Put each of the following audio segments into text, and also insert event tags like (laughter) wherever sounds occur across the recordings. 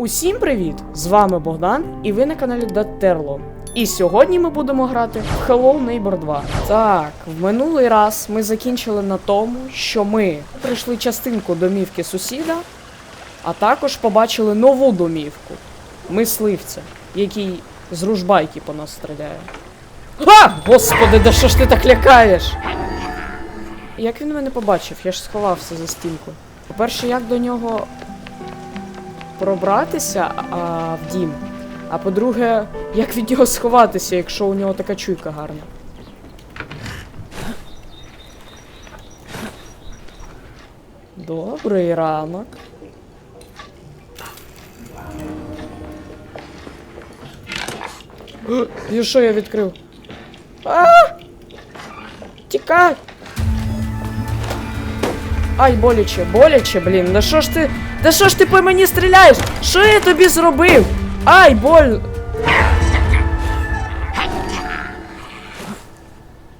Усім привіт! З вами Богдан, і ви на каналі Датерло. І сьогодні ми будемо грати в Hello Neighbor 2. Так, в минулий раз ми закінчили на тому, що ми прийшли частинку домівки сусіда, а також побачили нову домівку мисливця, який з ружбайки по нас стріляє. А! Господи, да що ж ти так лякаєш? Як він мене побачив? Я ж сховався за стінку. По-перше, як до нього пробратися а, в дім. А по-друге, як від нього сховатися, якщо у нього така чуйка гарна. Добрий ранок. (gasps) І що я відкрив? А! Тікай! Ай, боляче, боляче, блін. Да що ж ти. Да що ж ти по мені стріляєш? Що я тобі зробив? Ай, боль.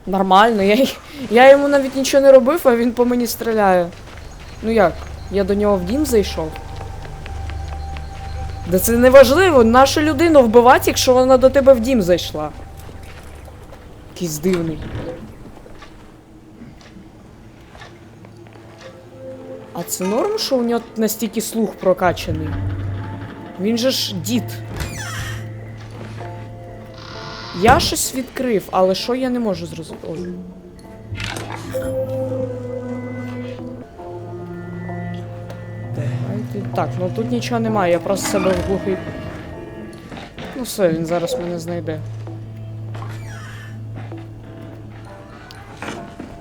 Нормально, я, я йому навіть нічого не робив, а він по мені стріляє. Ну як? Я до нього в дім зайшов. Да це не важливо, нашу людину вбивати, якщо вона до тебе в дім зайшла. Якийсь дивний. А це норм, що у нього настільки слух прокачаний? Він же ж дід. Я щось відкрив, але що я не можу зрозуміти. Так, ну тут нічого немає, я просто себе в глухий. Ну все, він зараз мене знайде.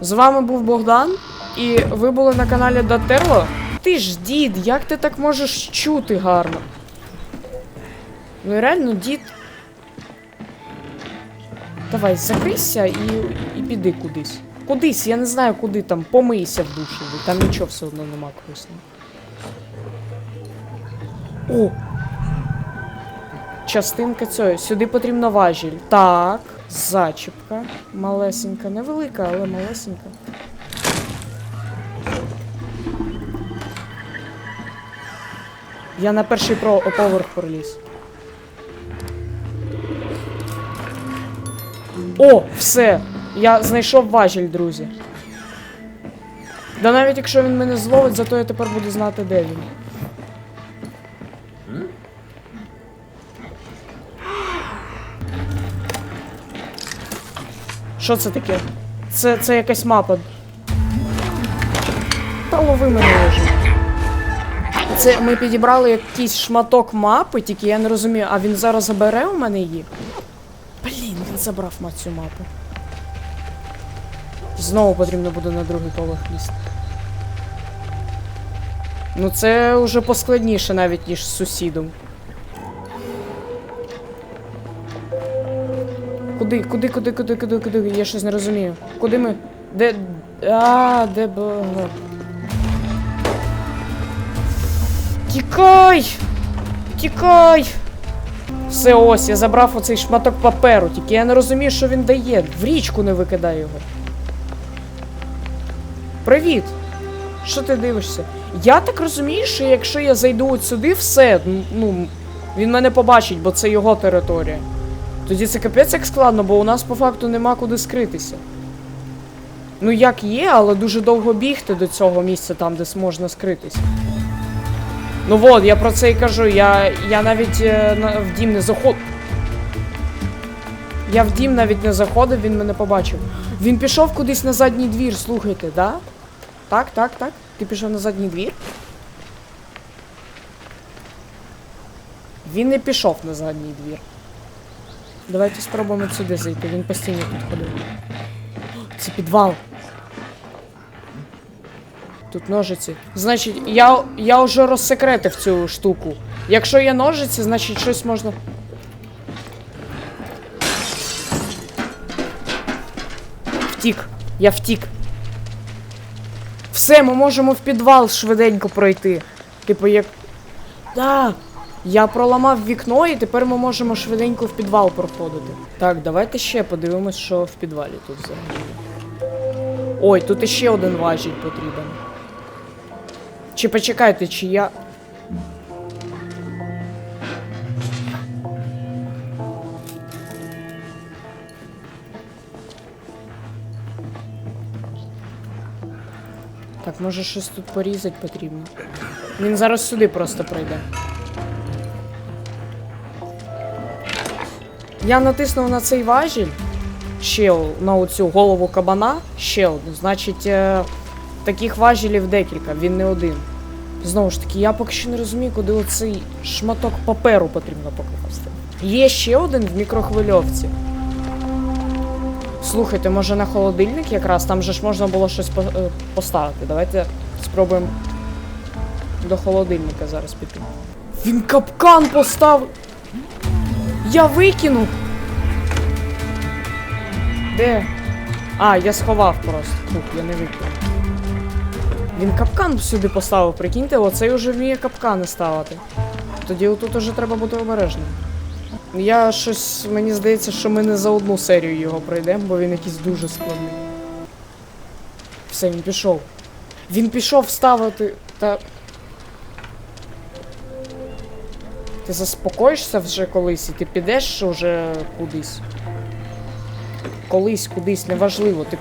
З вами був Богдан, і ви були на каналі Датерло. Ти ж дід, як ти так можеш чути гарно? Ну реально, дід. Давай, закрийся і, і піди кудись. Кудись, я не знаю куди там, помийся в душі, там нічого все одно нема корисного. О! Частинка цього. Сюди потрібно важіль. Так, зачіпка. Малесенька, невелика, але малесенька. Я на перший про поверх проліз. О, все! Я знайшов важіль, друзі. Да навіть якщо він мене зловить, зато я тепер буду знати, де він. Що це таке? Це, це якась мапа. Та лови мене вже. Це ми підібрали якийсь шматок мапи, тільки я не розумію, а він зараз забере у мене її? Блін, він забрав ма- цю мапу. Знову потрібно буде на другий поверх лізти. Ну це вже поскладніше навіть, ніж з сусідом. Куди, куди, куди, куди, куди, куди? Я щось не розумію. Куди ми. Де. А, де б. Тікай! Тікай! Все ось, я забрав оцей шматок паперу, тільки я не розумію, що він дає. В річку не викидай його. Привіт! Що ти дивишся? Я так розумію, що якщо я зайду от сюди, все, ну, він мене побачить, бо це його територія. Тоді це капець як складно, бо у нас по факту нема куди скритися. Ну як є, але дуже довго бігти до цього місця там, де можна скритися. Ну от, я про це і кажу, я, я навіть е, на, в дім не заходив. Я в дім навіть не заходив, він мене побачив. Він пішов кудись на задній двір, слухайте, да? Так, так, так. Ти пішов на задній двір? Він не пішов на задній двір. Давайте спробуємо сюди зайти, він постійно тут ходив. О, Це підвал. Тут ножиці. Значить, я, я вже розсекретив цю штуку. Якщо є ножиці, значить щось можна. Втік. Я втік. Все, ми можемо в підвал швиденько пройти. Типу, як. Да. Я проламав вікно, і тепер ми можемо швиденько в підвал проходити. Так, давайте ще подивимось, що в підвалі тут взагалі. Ой, тут іще один важіль потрібен. Чи почекайте, чи я. Так, може щось тут порізати потрібно. Він зараз сюди просто пройде. Я натиснув на цей важіль, ще на оцю голову кабана, ще одну. Значить. Е, таких важілів декілька, він не один. Знову ж таки, я поки що не розумію, куди оцей шматок паперу потрібно покласти. Є ще один в мікрохвильовці. Слухайте, може на холодильник якраз, там же ж можна було щось е, поставити. Давайте спробуємо до холодильника зараз піти. Він капкан поставив. Я викинув. Де? А, я сховав просто. Фух, я не викинув. Він капкан сюди поставив, прикиньте, оцей уже вміє капкани ставити. Тоді отут уже треба бути обережним. Я щось. Мені здається, що ми не за одну серію його пройдемо, бо він якийсь дуже складний. Все, він пішов. Він пішов ставити. Та. Ти заспокоїшся вже колись і ти підеш вже кудись. Колись, кудись, неважливо. Ти.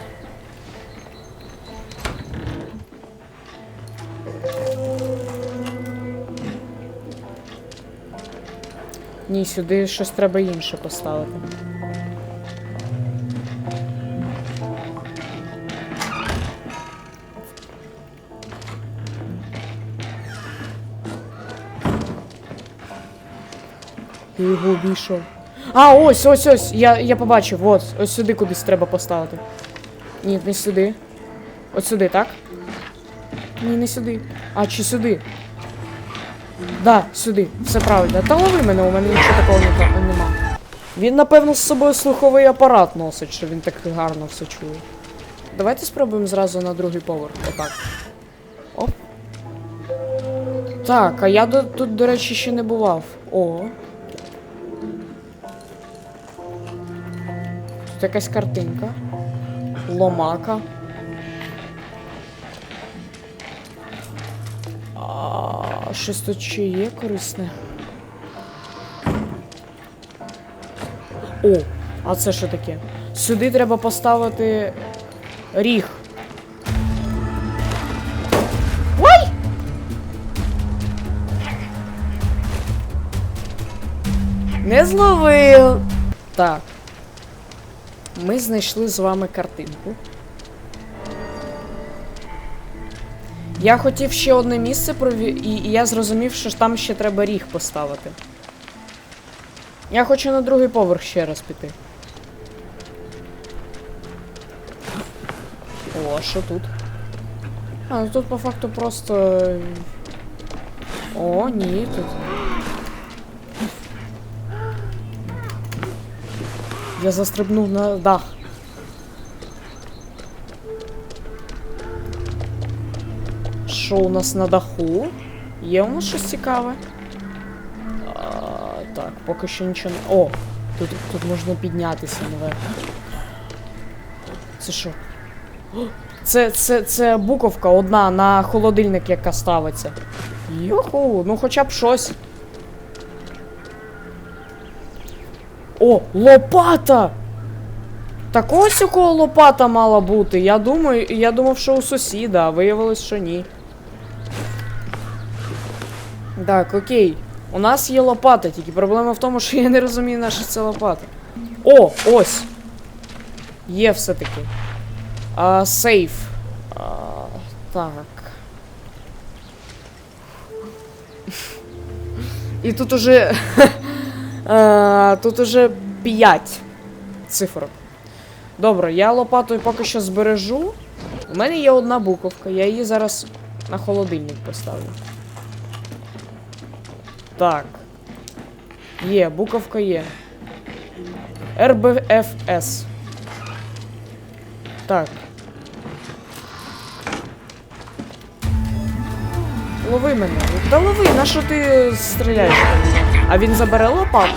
Ні, сюди щось треба інше поставити. Я його обійшов. А, ось, ось, ось. Я, я побачив, от, ось сюди кудись треба поставити. Ні, не сюди. Ось сюди, так? Ні, не сюди. А, чи сюди? Да, сюди, все правильно. Та лови мене, у мене нічого такого не- нема. Він, напевно, з собою слуховий апарат носить, що він так гарно все чує. Давайте спробуємо зразу на другий поверх. Отак. Оп. Так, а я до, тут, до речі, ще не бував. О. Тут якась картинка. Ломака. А, щось тут ще є корисне. О, а це що таке? Сюди треба поставити ріг. Ой! Не зловив. Так. Ми знайшли з вами картинку. Я хотів ще одне місце прові... і, і я зрозумів, що там ще треба ріг поставити. Я хочу на другий поверх ще раз піти. О, а що тут? А, ну тут по факту просто. е, О, ні, тут. Я застрибнув на дах. Що у нас на даху? Є у нас щось цікаве? А, так, поки що нічого не. О! Тут, тут можна піднятися наверх. Це що? Це, це, це буковка одна на холодильник, яка ставиться. Юху, ну хоча б щось. О, лопата! Так ось у кого лопата мала бути. Я думаю, я думав, що у сусіда, а виявилось, що ні. Так, окей. У нас є лопата, тільки проблема в тому, що я не розумію, наша це лопата. О, ось. Є все-таки. А, сейф. А, так. І тут уже. (laughs) тут уже 5 цифрок. Добре, я лопатою поки що збережу. У мене є одна буковка, я її зараз на холодильник поставлю. Так. Є, буковка є. РБФС. Так. Лови мене. Та лови, на що ти стріляєш? А він забере лопату?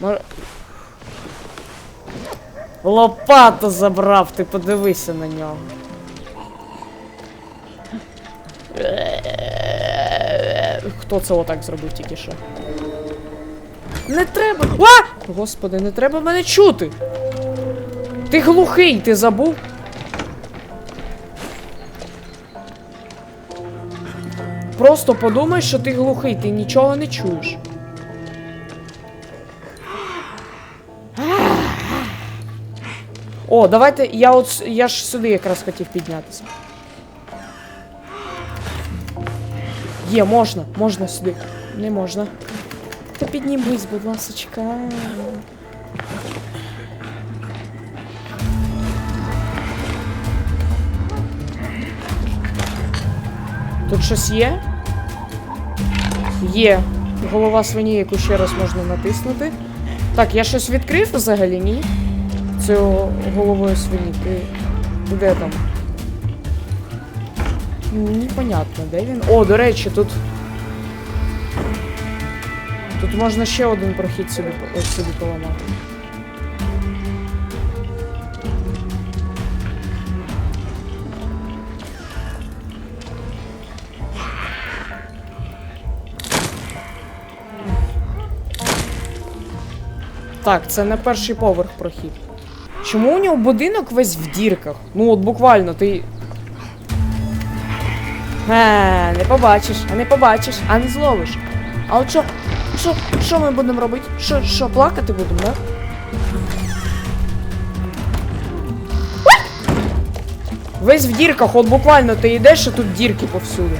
Мор... Лопату забрав, ти подивися на нього. Хто це отак зробив тільки що? Не треба. А! Господи, не треба мене чути. Ти глухий, ти забув? Просто подумай, що ти глухий, ти нічого не чуєш. О, давайте я от я ж сюди якраз хотів піднятися. Є, можна, можна сюди. Не можна. Та піднімись, будь ласочка. Тут щось є? Є. Голова свині, яку ще раз можна натиснути. Так, я щось відкрив взагалі, ні? Цього головою свині. Ти де там? Непонятно, де він. О, до речі, тут. Тут можна ще один прохід собі, ось собі поламати. Так, це не перший поверх прохід. Чому у нього будинок весь в дірках? Ну от буквально ти. Е, не побачиш, а не побачиш, а не зловиш. А от що, що, що ми будемо робити? Що, що, плакати будемо, да? Весь в дірках, от буквально ти йдеш, і тут дірки повсюди.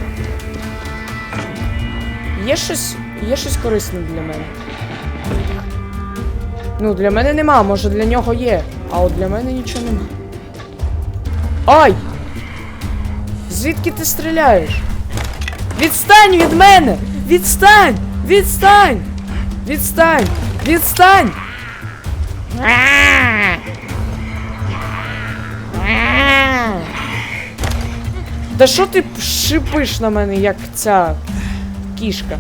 Є щось, є щось корисне для мене. Ну, для мене нема, може для нього є. А от для мене нічого нема. Ай! Звідки ти стріляєш? Відстань від мене! Відстань! Відстань! Відстань! Відстань! Та що ти шипиш на мене, як ця кішка?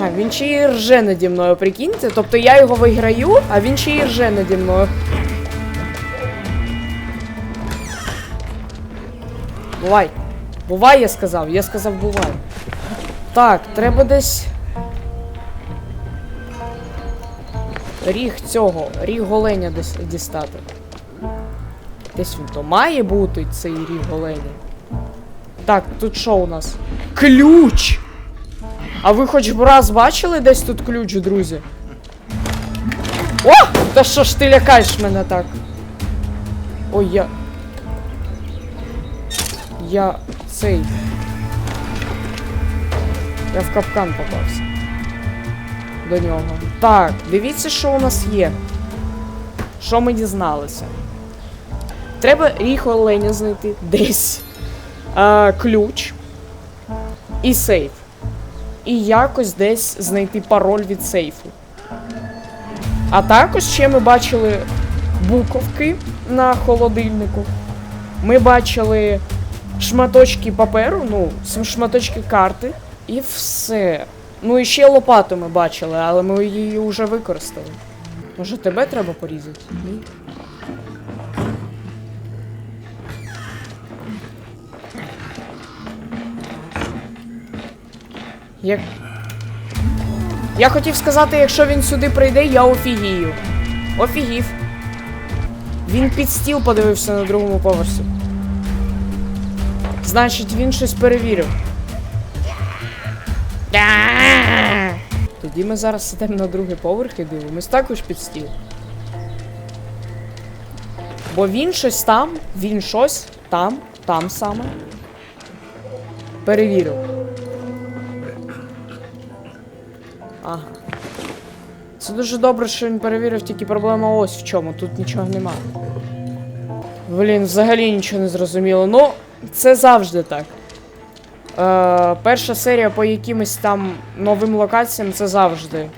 А, він ще й рже наді мною, прикиньте. Тобто я його виграю, а він ще й рже наді мною. Бувай. Бувай, я сказав. Я сказав бувай. Так, треба десь. Ріг цього, ріг голеня десь дістати. Десь він то має бути цей ріг голеня. Так, тут що у нас? Ключ! А ви хоч б раз бачили десь тут ключ, друзі? О! Та що ж ти лякаєш мене так? Ой, я. Я цей. Я в капкан попався. До нього. Так, дивіться, що у нас є. Що ми дізналися? Треба ріг оленя знайти десь. А, ключ. І сейф і якось десь знайти пароль від сейфу. А також ще ми бачили буковки на холодильнику. Ми бачили шматочки паперу, ну, шматочки карти, і все. Ну і ще лопату ми бачили, але ми її вже використали. Може тебе треба порізати? Ні? Як... Я хотів сказати, якщо він сюди прийде, я офігію. Офігів. Він під стіл подивився на другому поверсі. Значить, він щось перевірив. Тоді ми зараз йдемо на другий поверх і дивимось також під стіл. Бо він щось там, він щось там, там саме. Перевірив. Ага. Це дуже добре, що він перевірив, тільки проблема ось в чому. Тут нічого нема. Блін, взагалі нічого не зрозуміло. Ну, це завжди так. Е, перша серія по якимось там новим локаціям це завжди.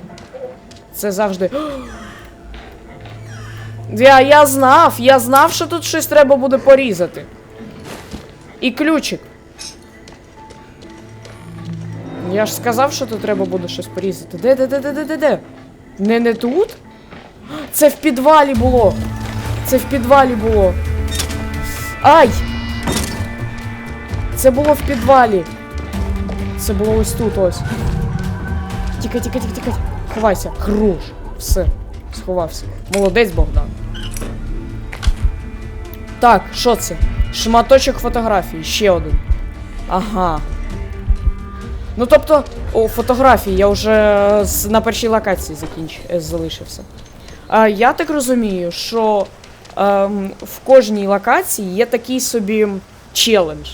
Це завжди. (gasps) Я, я знав, я знав, що тут щось треба буде порізати. І ключик. Я ж сказав, що тут треба буде щось порізати. Де, де, де, де, де, де, де? Не не тут? (gasps) Це в підвалі було. Це в підвалі було. Ай! Це було в підвалі. Це було ось тут ось. Тікай, тікай, тікай, тікай. Ховайся. Хорош. Все. Сховався. Молодець Богдан. Так, що це? Шматочок фотографії. Ще один. Ага. Ну тобто, о, фотографії я вже з- на першій локації закінч... е, залишився. А, я так розумію, що ем, в кожній локації є такий собі челендж.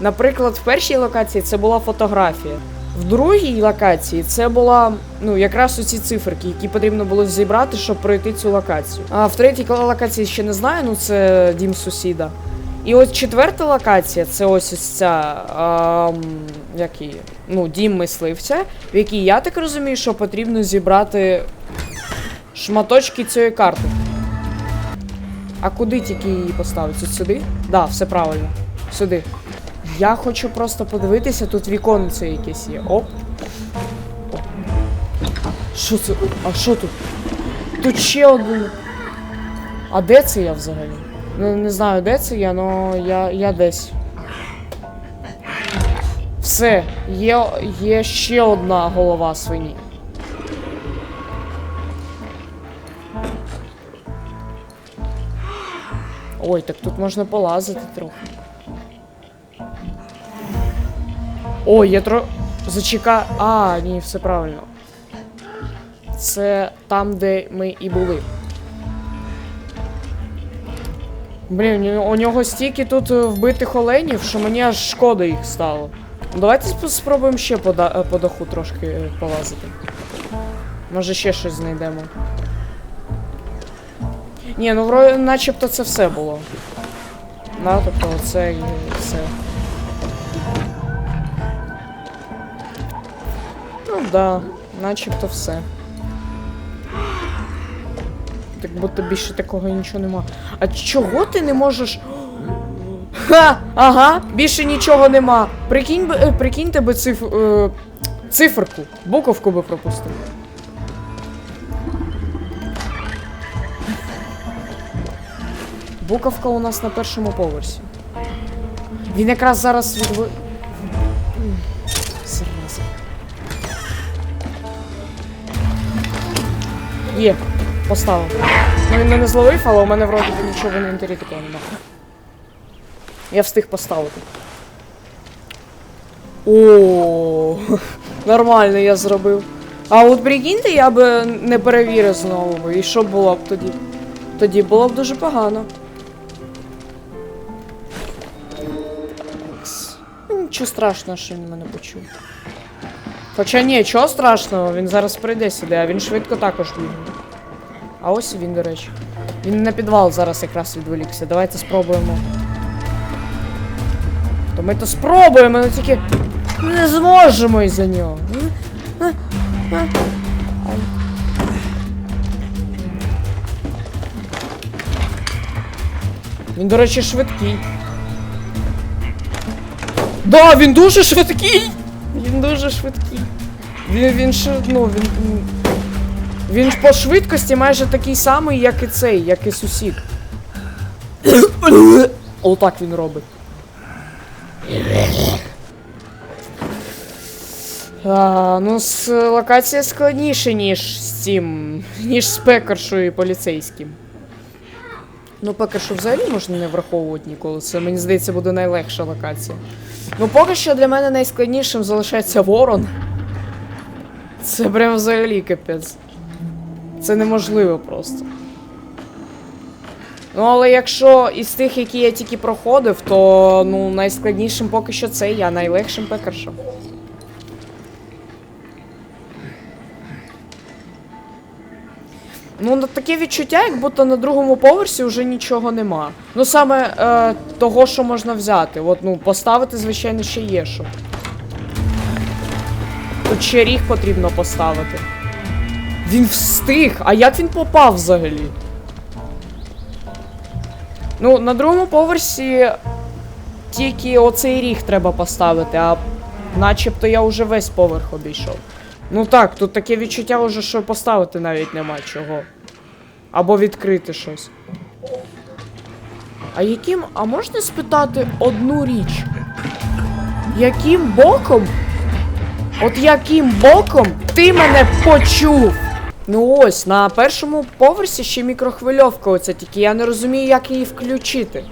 Наприклад, в першій локації це була фотографія. В другій локації це була ну якраз оці циферки, які потрібно було зібрати, щоб пройти цю локацію. А в третій локації ще не знаю, ну це дім сусіда. І от четверта локація це ось ось ця ем, як її? Ну, дім мисливця, в якій я так розумію, що потрібно зібрати шматочки цієї карти. А куди тільки її поставити? Сюди? Да, все правильно. Сюди. Я хочу просто подивитися, тут віконце якесь є. Оп. Що це? А що тут? Тут ще один. А де це я взагалі? Ну, не знаю, де це я, але я, я десь. Все, є, є ще одна голова свині. Ой, так тут можна полазити трохи. Ой, я тро... Зачека... А, ні, все правильно. Це там, де ми і були. Блін, у нього- стільки тут е, вбитих оленів, що мені аж шкода їх стало. Давайте спробуємо ще по, да- по даху трошки е, полазити. Може ще щось знайдемо. Ні, ну вроде начебто це все було. Да, тобто це все. Да, начебто все. Так будто більше такого нічого нема. А чого ти не можеш. Ха! Ага, більше нічого нема. Прикинь би, е, прикиньте би циф, е, циферку, буковку би пропустив. Буковка у нас на першому поверсі. Він якраз зараз відви... поставив. Ну він мене зловив, але у мене вроді нічого в інвентарі такого немає. Я встиг поставити. О, (laughs) нормально я зробив. А от прикиньте, я би не перевірив знову. І що було б тоді? Тоді було б дуже погано. Ну, Нічого страшного, що він мене почув. Хоча ні, чого страшного, він зараз прийде сюди, а він швидко також бігає. А ось він, до речі. Він на підвал зараз якраз відволікся. Давайте спробуємо. То ми то спробуємо, але тільки не зможемо із-за нього. А, а, а. Ай. Він, до речі, швидкий. Да, він дуже швидкий! Він дуже швидкий. Він, він ще, ну, він. Він- ж по швидкості майже такий самий, як і цей, як і сусід. (coughs) Отак він робить. А, ну, с, локація складніша, ніж з цим. ніж з пекаршою і поліцейським. Ну, пекаршу взагалі можна не враховувати ніколи. Це, мені здається, буде найлегша локація. Ну, поки що для мене найскладнішим залишається ворон. Це прям взагалі капець. Це неможливо просто. Ну, але якщо із тих, які я тільки проходив, то ну, найскладнішим поки що це я, найлегшим пекаршем. Ну, таке відчуття, як будто на другому поверсі вже нічого нема. Ну саме е, того, що можна взяти. От, ну, поставити, звичайно, ще є що. Тут ще ріг потрібно поставити. Він встиг, а як він попав взагалі? Ну, на другому поверсі тільки оцей ріг треба поставити, а начебто я вже весь поверх обійшов. Ну так, тут таке відчуття вже, що поставити навіть нема чого. Або відкрити щось. А яким. А можна спитати одну річ? Яким боком? От яким боком ти мене почув? Ну ось, на першому поверсі ще мікрохвильовка оця, тільки я не розумію, як її включити.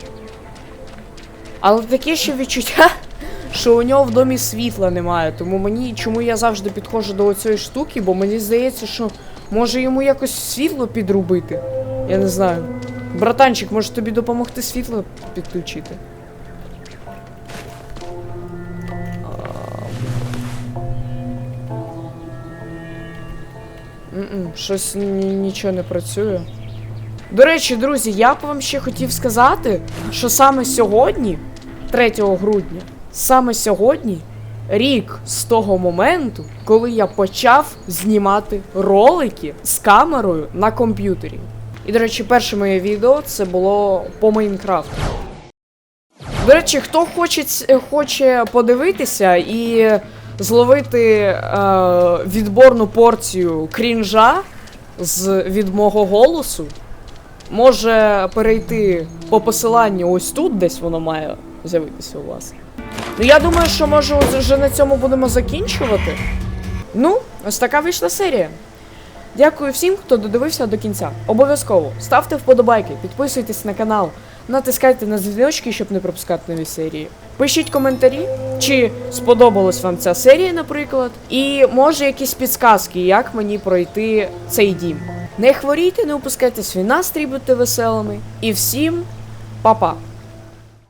Але таке ще відчуття, (laughs) що у нього в домі світла немає. Тому мені чому я завжди підходжу до цієї штуки, бо мені здається, що може йому якось світло підрубити. Я не знаю. Братанчик, може тобі допомогти світло підключити? Щось нічого не працює. До речі, друзі, я б вам ще хотів сказати, що саме сьогодні, 3 грудня, саме сьогодні, рік з того моменту, коли я почав знімати ролики з камерою на комп'ютері. І, до речі, перше моє відео це було по Майнкрафту. До речі, хто хоче, хоче подивитися і зловити е, відборну порцію крінжа з, від мого голосу, може перейти по посиланню ось тут, десь воно має з'явитися у вас. Ну я думаю, що може вже на цьому будемо закінчувати. Ну, ось така вийшла серія. Дякую всім, хто додивився до кінця. Обов'язково ставте вподобайки, підписуйтесь на канал, натискайте на дзвіночки, щоб не пропускати нові серії. Пишіть коментарі, чи сподобалась вам ця серія, наприклад, і може якісь підсказки, як мені пройти цей дім. Не хворійте, не упускайте свій настрій, будьте веселими. І всім па-па!